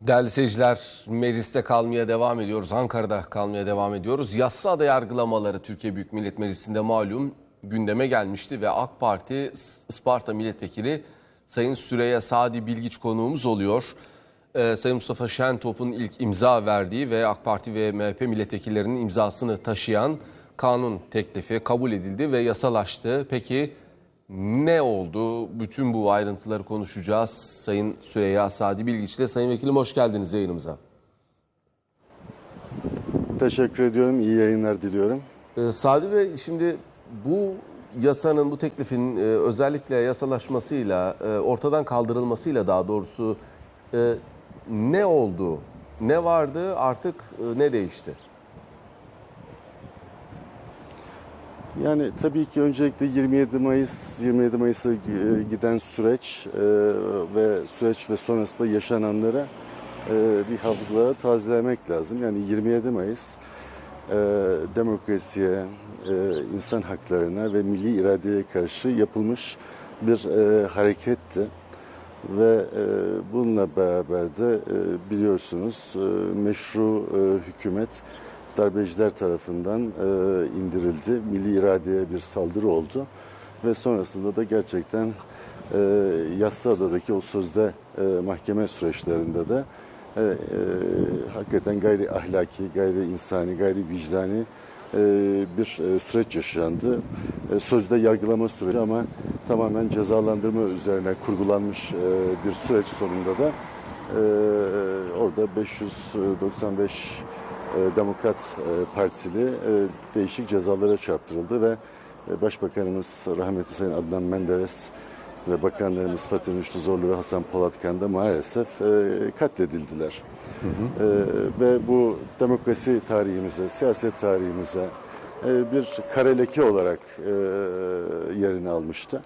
Değerli seyirciler, mecliste kalmaya devam ediyoruz. Ankara'da kalmaya devam ediyoruz. Yassıada yargılamaları Türkiye Büyük Millet Meclisi'nde malum gündeme gelmişti ve AK Parti Isparta Milletvekili Sayın Süreyya Sadi Bilgiç konuğumuz oluyor. Ee, Sayın Mustafa Şentop'un ilk imza verdiği ve AK Parti ve MHP milletvekillerinin imzasını taşıyan kanun teklifi kabul edildi ve yasalaştı. Peki ne oldu? Bütün bu ayrıntıları konuşacağız. Sayın Süreyya Sadi Bilgiç'le. Sayın Vekilim hoş geldiniz yayınımıza. Teşekkür ediyorum. İyi yayınlar diliyorum. Ee, Sadi Bey şimdi bu yasanın, bu teklifin e, özellikle yasalaşmasıyla, e, ortadan kaldırılmasıyla daha doğrusu e, ne oldu? Ne vardı artık e, ne değişti? Yani tabii ki öncelikle 27 Mayıs 27 Mayıs'a e, giden süreç e, ve süreç ve sonrasında yaşananlara e, bir hafızalara tazelemek lazım. Yani 27 Mayıs e, demokrasiye, e, insan haklarına ve milli iradeye karşı yapılmış bir e, hareketti. Ve e, bununla beraber de e, biliyorsunuz e, meşru e, hükümet darbeciler tarafından e, indirildi. Milli iradeye bir saldırı oldu. Ve sonrasında da gerçekten e, Yassıada'daki o sözde e, mahkeme süreçlerinde de hakikaten gayri ahlaki, gayri insani, gayri vicdani bir süreç yaşandı. Sözde yargılama süreci ama tamamen cezalandırma üzerine kurgulanmış bir süreç sonunda da orada 595 e, Demokrat e, Partili e, değişik cezalara çarptırıldı ve e, Başbakanımız rahmetli Sayın Adnan Menderes ve bakanlarımız Fatih Rüştü Zorlu ve Hasan Polatkan da maalesef e, katledildiler. E, ve bu demokrasi tarihimize, siyaset tarihimize e, bir kare leke olarak e, yerini almıştı.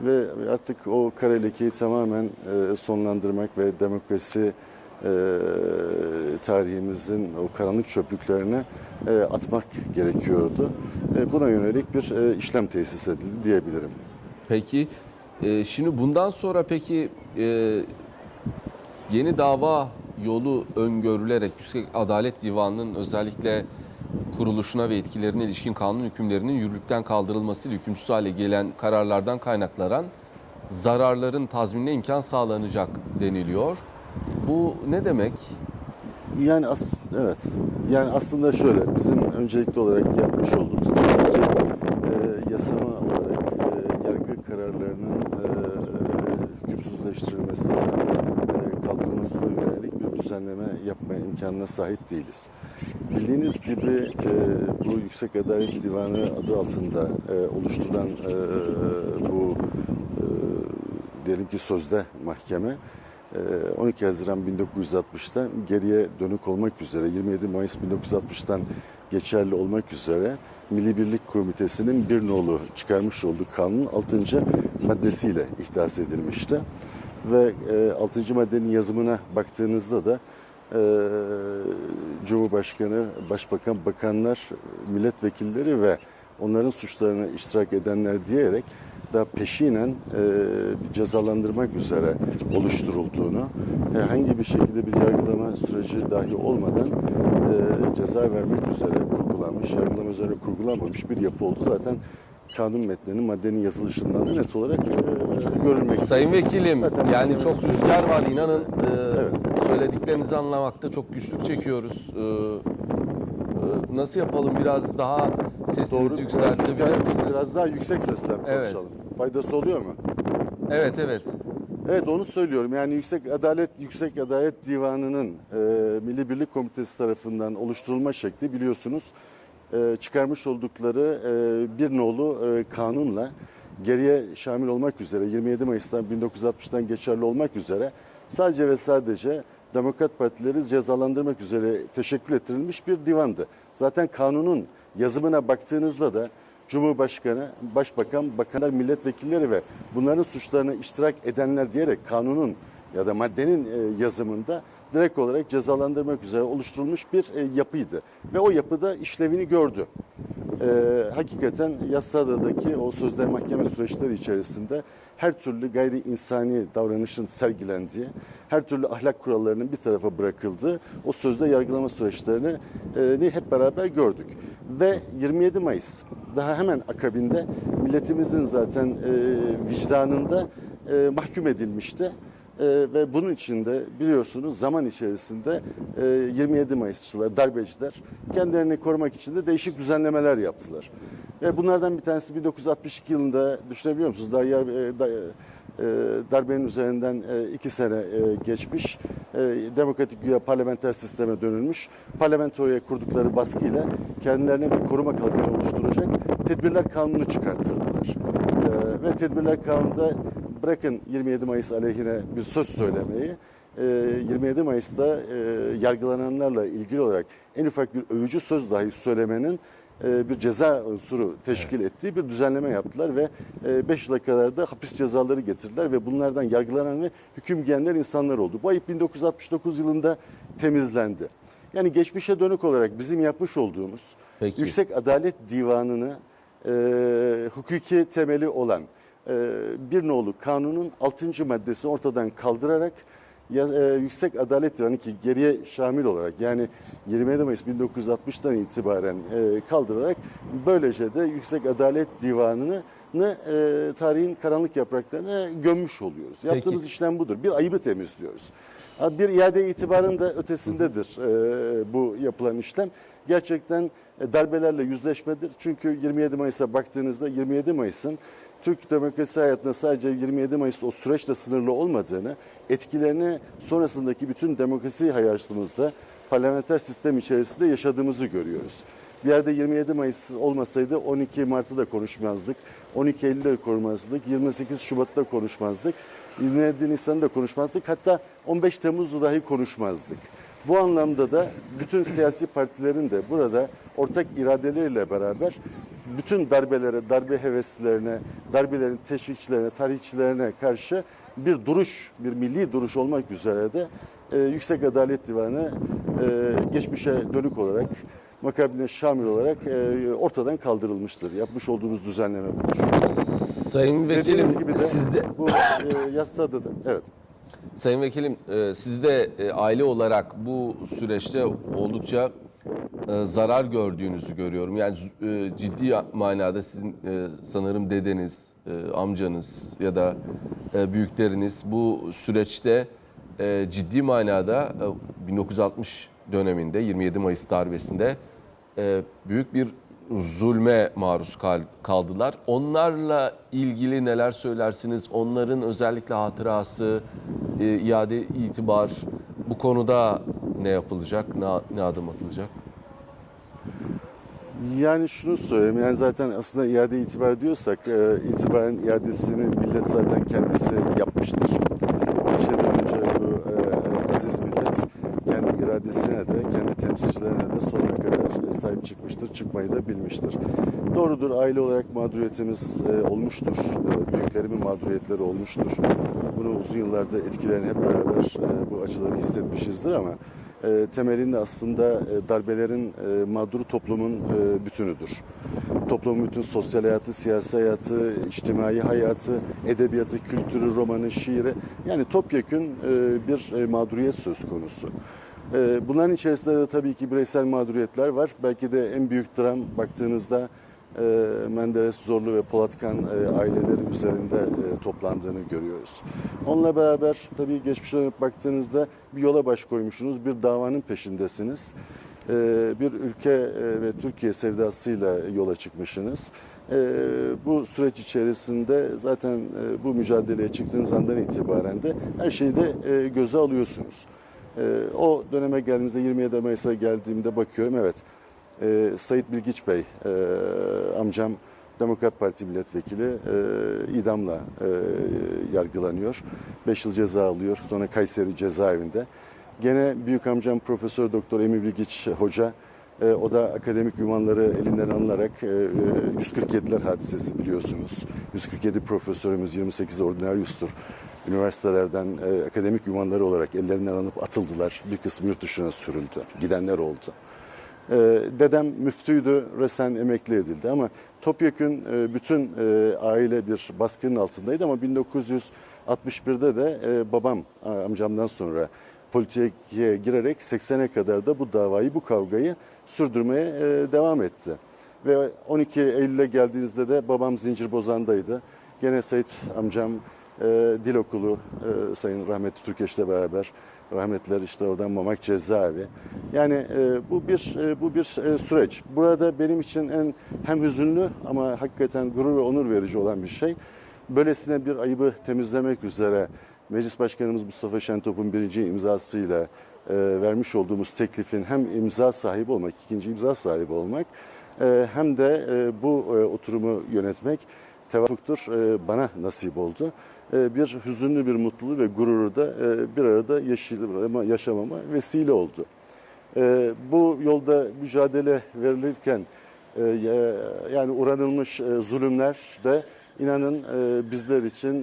Ve artık o kare lekeyi tamamen e, sonlandırmak ve demokrasi e, tarihimizin o karanlık çöplüklerine e, atmak gerekiyordu. E, buna yönelik bir e, işlem tesis edildi diyebilirim. Peki e, şimdi bundan sonra peki e, yeni dava yolu öngörülerek Yüksek Adalet Divanı'nın özellikle kuruluşuna ve etkilerine ilişkin kanun hükümlerinin yürürlükten kaldırılmasıyla hükümsüz hale gelen kararlardan kaynaklanan zararların tazminine imkan sağlanacak deniliyor. Bu ne demek? Yani as evet. Yani aslında şöyle bizim öncelikli olarak yapmış olduğumuz tabii ki e, yasama olarak e, yargı kararlarının e, hükümsüzleştirilmesi, e, kaldırılmasına yönelik bir düzenleme yapma imkanına sahip değiliz. Bildiğiniz gibi e, bu Yüksek Adalet Divanı adı altında e, oluşturulan e, bu e, diyelim ki sözde mahkeme e, 12 Haziran 1960'ta geriye dönük olmak üzere 27 Mayıs 1960'tan geçerli olmak üzere Milli Birlik Komitesi'nin bir nolu çıkarmış olduğu kanunun 6. maddesiyle ihdas edilmişti. Ve e, 6. maddenin yazımına baktığınızda da e, Cumhurbaşkanı, Başbakan, bakanlar, milletvekilleri ve onların suçlarına iştirak edenler diyerek daha peşinen e, cezalandırmak üzere oluşturulduğunu, herhangi bir şekilde bir yargılama süreci dahi olmadan e, ceza vermek üzere kurgulanmış, yargılama üzerine kurgulanmamış bir yapı oldu. Zaten kanun metninin maddenin yazılışından da net olarak e, görülmekte. Sayın Vekilim Zaten yani çok rüzgar var inanın e, Evet. söylediklerinizi anlamakta çok güçlük çekiyoruz. E, nasıl yapalım biraz daha sesinizi yükseltebilir Biraz- misiniz? Biraz daha yüksek sesle Evet. konuşalım. Faydası oluyor mu? Evet evet. Evet onu söylüyorum. Yani Yüksek Adalet Yüksek Adalet Divanı'nın e, Milli Birlik Komitesi tarafından oluşturulma şekli biliyorsunuz e, çıkarmış oldukları e, bir nolu e, kanunla geriye şamil olmak üzere 27 Mayıs'tan 1960'tan geçerli olmak üzere sadece ve sadece Demokrat Partileri cezalandırmak üzere teşekkül ettirilmiş bir divandı. Zaten kanunun yazımına baktığınızda da Cumhurbaşkanı, Başbakan, Bakanlar, Milletvekilleri ve bunların suçlarına iştirak edenler diyerek kanunun ya da maddenin e, yazımında direkt olarak cezalandırmak üzere oluşturulmuş bir e, yapıydı. Ve o yapıda işlevini gördü. E, hakikaten Yassıada'daki o sözde mahkeme süreçleri içerisinde her türlü gayri insani davranışın sergilendiği, her türlü ahlak kurallarının bir tarafa bırakıldığı o sözde yargılama süreçlerini e, hep beraber gördük. Ve 27 Mayıs daha hemen akabinde milletimizin zaten e, vicdanında e, mahkum edilmişti. Ee, ve bunun için de biliyorsunuz zaman içerisinde e, 27 Mayısçılar, darbeciler kendilerini korumak için de değişik düzenlemeler yaptılar. Ve bunlardan bir tanesi 1962 yılında düşünebiliyor musunuz? Daha yer, e, da- e, darbenin üzerinden e, iki sene e, geçmiş. E, demokratik güya parlamenter sisteme dönülmüş. Parlamentoya kurdukları baskıyla kendilerine bir koruma kalkanı oluşturacak tedbirler kanunu çıkarttırdılar. E, ve tedbirler kanununda bırakın 27 Mayıs aleyhine bir söz söylemeyi, e, 27 Mayıs'ta e, yargılananlarla ilgili olarak en ufak bir övücü söz dahi söylemenin e, bir ceza unsuru teşkil ettiği bir düzenleme yaptılar ve 5 yıla kadar da hapis cezaları getirdiler ve bunlardan yargılanan ve hüküm giyenler insanlar oldu. Bu ayıp 1969 yılında temizlendi. Yani geçmişe dönük olarak bizim yapmış olduğumuz Peki. Yüksek Adalet Divanı'nı e, hukuki temeli olan e, bir nolu kanunun 6. maddesini ortadan kaldırarak ya, e, Yüksek Adalet Divanı ki geriye şamil olarak yani 27 Mayıs 1960'tan itibaren e, kaldırarak böylece de Yüksek Adalet Divanı'nı e, tarihin karanlık yapraklarına gömmüş oluyoruz. Yaptığımız işlem budur. Bir ayıbı temizliyoruz. Bir iade itibarın da ötesindedir e, bu yapılan işlem. Gerçekten e, darbelerle yüzleşmedir. Çünkü 27 Mayıs'a baktığınızda 27 Mayıs'ın Türk demokrasi hayatında sadece 27 Mayıs o süreçle sınırlı olmadığını, etkilerini sonrasındaki bütün demokrasi hayatımızda parlamenter sistem içerisinde yaşadığımızı görüyoruz. Bir yerde 27 Mayıs olmasaydı 12 Mart'ı da konuşmazdık. 12 Eylül'de de konuşmazdık. 28 Şubat'ta konuşmazdık. 27 Nisan'da da konuşmazdık. Hatta 15 Temmuz'da dahi konuşmazdık. Bu anlamda da bütün siyasi partilerin de burada ortak iradeleriyle beraber bütün darbelere, darbe heveslilerine, darbelerin teşvikçilerine, tarihçilerine karşı bir duruş, bir milli duruş olmak üzere de e, Yüksek Adalet Divanı e, geçmişe dönük olarak makabine şamil olarak e, ortadan kaldırılmıştır. Yapmış olduğumuz düzenleme budur. Sayın Vekilim Dediğiniz gibi de sizde bu e, yasada da evet. Sayın Vekilim e, siz de e, aile olarak bu süreçte oldukça e, zarar gördüğünüzü görüyorum. Yani ciddi manada sizin sanırım dedeniz, amcanız ya da büyükleriniz bu süreçte ciddi manada e, 1960 döneminde 27 Mayıs darbesinde büyük bir zulme maruz kal- kaldılar. Onlarla ilgili neler söylersiniz? Onların özellikle hatırası, e, iade itibar bu konuda ne yapılacak, ne, ne adım atılacak? Yani şunu söyleyeyim yani zaten aslında iade itibar diyorsak e, itibaren iadesini millet zaten kendisi yapmıştır. Bir şeyden önce bu e, aziz millet kendi iradesine de kendi temsilcilerine de sonuna kadar sahip çıkmıştır, çıkmayı da bilmiştir. Doğrudur aile olarak mağduriyetimiz e, olmuştur. E, büyüklerimin mağduriyetleri olmuştur. Bunu uzun yıllarda etkilerini hep beraber e, bu acıları hissetmişizdir ama e, temelinde aslında e, darbelerin e, mağdur toplumun e, bütünüdür. Toplumun bütün sosyal hayatı, siyasi hayatı, içtimai hayatı, edebiyatı, kültürü, romanı, şiiri yani topyekün e, bir e, mağduriyet söz konusu. E, bunların içerisinde de tabii ki bireysel mağduriyetler var. Belki de en büyük dram baktığınızda Menderes, Zorlu ve Polatkan e, aileleri üzerinde e, toplandığını görüyoruz. Onunla beraber tabii geçmişe baktığınızda bir yola baş koymuşsunuz, bir davanın peşindesiniz. E, bir ülke e, ve Türkiye sevdasıyla yola çıkmışsınız. E, bu süreç içerisinde zaten bu mücadeleye çıktığınız andan itibaren de her şeyi de göze alıyorsunuz. O döneme geldiğimizde 27 Mayıs'a geldiğimde bakıyorum evet e, Sayit Bilgiç Bey e, amcam Demokrat Parti milletvekili e, idamla e, yargılanıyor. 5 yıl ceza alıyor. Sonra Kayseri cezaevinde. Gene büyük amcam Profesör Doktor Emin Bilgiç Hoca e, o da akademik ünvanları elinden alınarak e, e, 147'ler hadisesi biliyorsunuz. 147 profesörümüz 28'de ordinaryustur. Üniversitelerden e, akademik ünvanları olarak ellerinden alınıp atıldılar. Bir kısmı yurt dışına sürüldü. Gidenler oldu. E, dedem müftüydü, resen emekli edildi ama topyekün e, bütün e, aile bir baskının altındaydı ama 1961'de de e, babam amcamdan sonra politiğe girerek 80'e kadar da bu davayı, bu kavgayı sürdürmeye e, devam etti. Ve 12 Eylül'e geldiğinizde de babam Zincirbozan'daydı. Gene Sait amcam e, dil okulu e, Sayın rahmetli Türkeş'le beraber rahmetler işte oradan Mamak Cezaevi. Yani e, bu bir e, bu bir e, süreç. Burada benim için en hem hüzünlü ama hakikaten gurur ve onur verici olan bir şey. Böylesine bir ayıbı temizlemek üzere Meclis Başkanımız Mustafa Şentop'un birinci imzasıyla e, vermiş olduğumuz teklifin hem imza sahibi olmak, ikinci imza sahibi olmak e, hem de e, bu e, oturumu yönetmek tevafuktur e, bana nasip oldu. E, bir hüzünlü bir mutluluğu ve gururu da e, bir arada yaşamama, vesile oldu. E, bu yolda mücadele verilirken ya- yani uğranılmış zulümler de inanın bizler için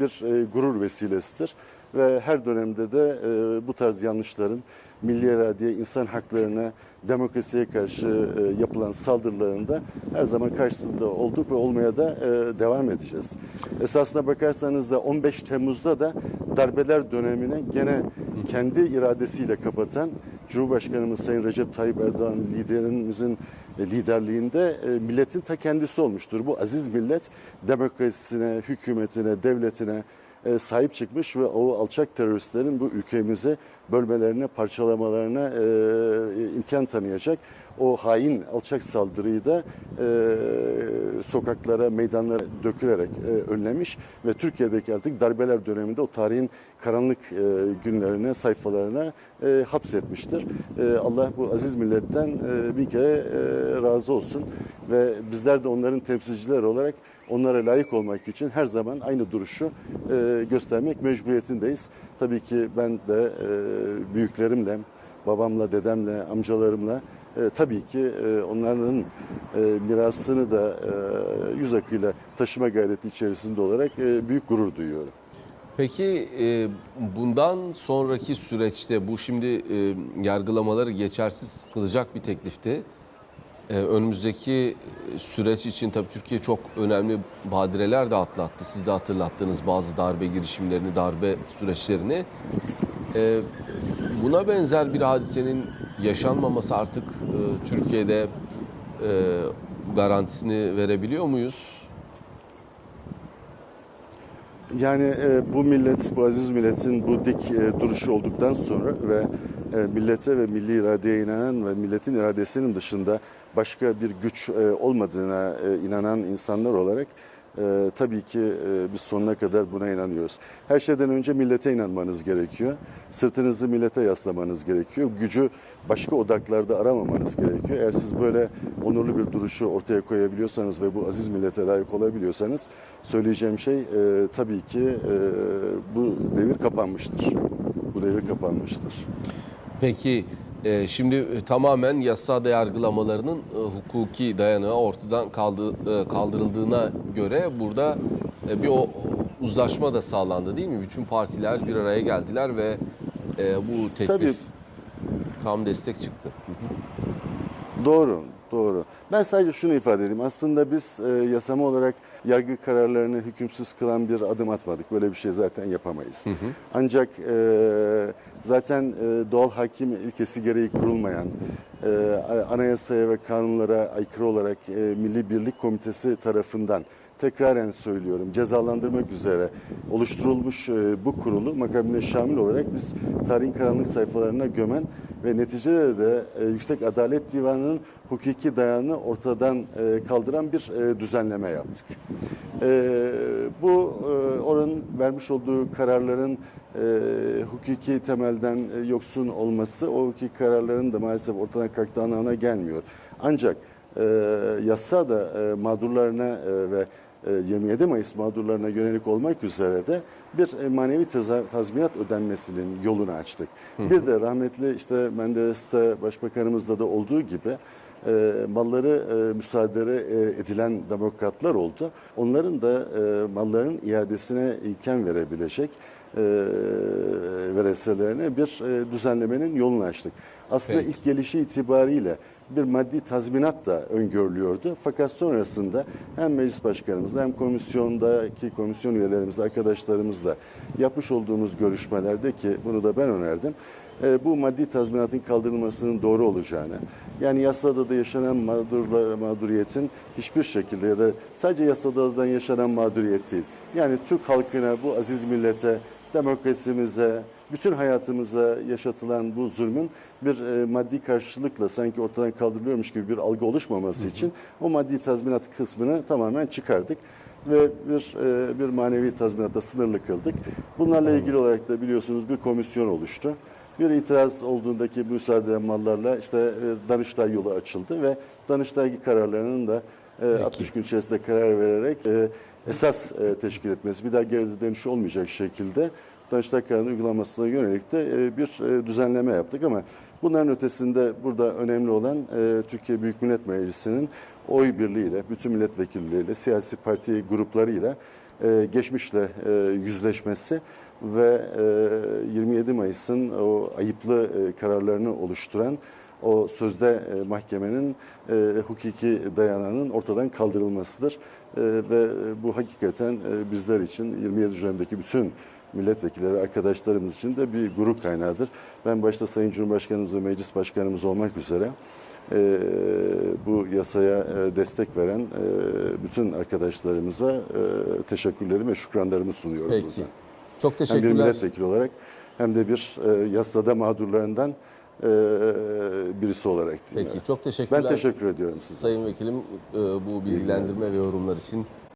bir gurur vesilesidir. Ve her dönemde de e, bu tarz yanlışların milli iradeye, insan haklarına, demokrasiye karşı e, yapılan saldırılarında her zaman karşısında olduk ve olmaya da e, devam edeceğiz. Esasına bakarsanız da 15 Temmuz'da da darbeler dönemini gene kendi iradesiyle kapatan Cumhurbaşkanımız Sayın Recep Tayyip Erdoğan liderimizin e, liderliğinde e, milletin ta kendisi olmuştur. Bu aziz millet demokrasisine, hükümetine, devletine e, sahip çıkmış ve o alçak teröristlerin bu ülkemizi bölmelerine, parçalamalarına e, imkan tanıyacak. O hain alçak saldırıyı da e, sokaklara, meydanlara dökülerek e, önlemiş ve Türkiye'deki artık darbeler döneminde o tarihin karanlık günlerine, sayfalarına hapsetmiştir. Allah bu aziz milletten bir kere razı olsun ve bizler de onların temsilcileri olarak onlara layık olmak için her zaman aynı duruşu e, göstermek mecburiyetindeyiz. Tabii ki ben de e, büyüklerimle, babamla, dedemle, amcalarımla e, tabii ki e, onların e, mirasını da e, yüz akıyla taşıma gayreti içerisinde olarak e, büyük gurur duyuyorum. Peki e, bundan sonraki süreçte bu şimdi e, yargılamaları geçersiz kılacak bir teklifti. E, önümüzdeki süreç için tabii Türkiye çok önemli badireler de atlattı. Siz de hatırlattınız bazı darbe girişimlerini, darbe süreçlerini. E, buna benzer bir hadisenin yaşanmaması artık e, Türkiye'de e, garantisini verebiliyor muyuz? Yani e, bu millet, bu aziz milletin bu dik e, duruşu olduktan sonra ve e, millete ve milli iradeye inanan ve milletin iradesinin dışında başka bir güç e, olmadığına e, inanan insanlar olarak e, tabii ki e, biz sonuna kadar buna inanıyoruz. Her şeyden önce millete inanmanız gerekiyor. Sırtınızı millete yaslamanız gerekiyor. Gücü başka odaklarda aramamanız gerekiyor. Eğer siz böyle onurlu bir duruşu ortaya koyabiliyorsanız ve bu aziz millete layık olabiliyorsanız söyleyeceğim şey e, tabii ki e, bu devir kapanmıştır. Bu devir kapanmıştır. Peki e, şimdi e, tamamen yasada yargılamalarının e, hukuki dayanağı ortadan kaldı, e, kaldırıldığına göre burada e, bir o uzlaşma da sağlandı değil mi? Bütün partiler bir araya geldiler ve e, bu teklif Tabii. tam destek çıktı. Doğru, doğru. Ben sadece şunu ifade edeyim. Aslında biz e, yasama olarak yargı kararlarını hükümsüz kılan bir adım atmadık. Böyle bir şey zaten yapamayız. Ancak e, zaten e, doğal hakim ilkesi gereği kurulmayan, e, anayasaya ve kanunlara aykırı olarak e, Milli Birlik Komitesi tarafından tekraren söylüyorum cezalandırmak üzere oluşturulmuş e, bu kurulu makabine şamil olarak biz tarihin karanlık sayfalarına gömen ve neticede de e, Yüksek Adalet Divanı'nın hukuki dayanını ortadan e, kaldıran bir e, düzenleme yaptık. Bu oranın vermiş olduğu kararların hukuki temelden yoksun olması o hukuki kararların da maalesef ortadan kalktığı anlamına gelmiyor. Ancak yasa da e, mağdurlarına ve 27 Mayıs mağdurlarına yönelik olmak üzere de bir e, manevi tazminat ödenmesinin yolunu açtık. Bir de rahmetli işte Menderes'te başbakanımızda da olduğu gibi e, malları e, müsaade e, edilen demokratlar oldu. Onların da e, malların iadesine imkan verebilecek e, vereselerine bir e, düzenlemenin yolunu açtık. Aslında Peki. ilk gelişi itibariyle bir maddi tazminat da öngörülüyordu. Fakat sonrasında hem meclis başkanımızla hem komisyondaki komisyon üyelerimizle, arkadaşlarımızla yapmış olduğumuz görüşmelerde ki bunu da ben önerdim. e, Bu maddi tazminatın kaldırılmasının doğru olacağını, yani yasada da yaşanan mağdurlar, mağduriyetin hiçbir şekilde ya da sadece yasadadan yaşanan mağduriyet değil. Yani Türk halkına, bu aziz millete, demokrasimize, bütün hayatımıza yaşatılan bu zulmün bir e, maddi karşılıkla sanki ortadan kaldırılıyormuş gibi bir algı oluşmaması için o maddi tazminat kısmını tamamen çıkardık ve bir e, bir manevi tazminata sınırlı kıldık. Bunlarla ilgili olarak da biliyorsunuz bir komisyon oluştu. Bir itiraz olduğundaki müsaade mallarla işte e, Danıştay yolu açıldı ve Danıştay kararlarının da e, 60 gün içerisinde karar vererek e, esas e, teşkil etmesi, bir daha geri dönüş olmayacak şekilde Danıştay kararının uygulamasına yönelik de e, bir düzenleme yaptık. Ama bunların ötesinde burada önemli olan Türkiye Büyük Millet Meclisi'nin oy birliğiyle, bütün milletvekilleriyle, siyasi parti gruplarıyla geçmişle yüzleşmesi ve e, 27 Mayıs'ın o ayıplı kararlarını oluşturan o sözde e, mahkemenin e, hukuki dayanağının ortadan kaldırılmasıdır. E, ve bu hakikaten e, bizler için 27 dönemdeki bütün milletvekilleri, arkadaşlarımız için de bir gurur kaynağıdır. Ben başta Sayın Cumhurbaşkanımız ve Meclis Başkanımız olmak üzere e, bu yasaya e, destek veren e, bütün arkadaşlarımıza e, teşekkürlerimi ve şükranlarımı sunuyorum. Peki. buradan. Çok Hem bir teşekkürler. milletvekili olarak hem de bir e, yasada mağdurlarından e, birisi olarak diyeyim. Peki Evet. çok teşekkürler. Ben teşekkür ediyorum size. Sayın Vekilim e, bu bilgilendirme ve yorumlar için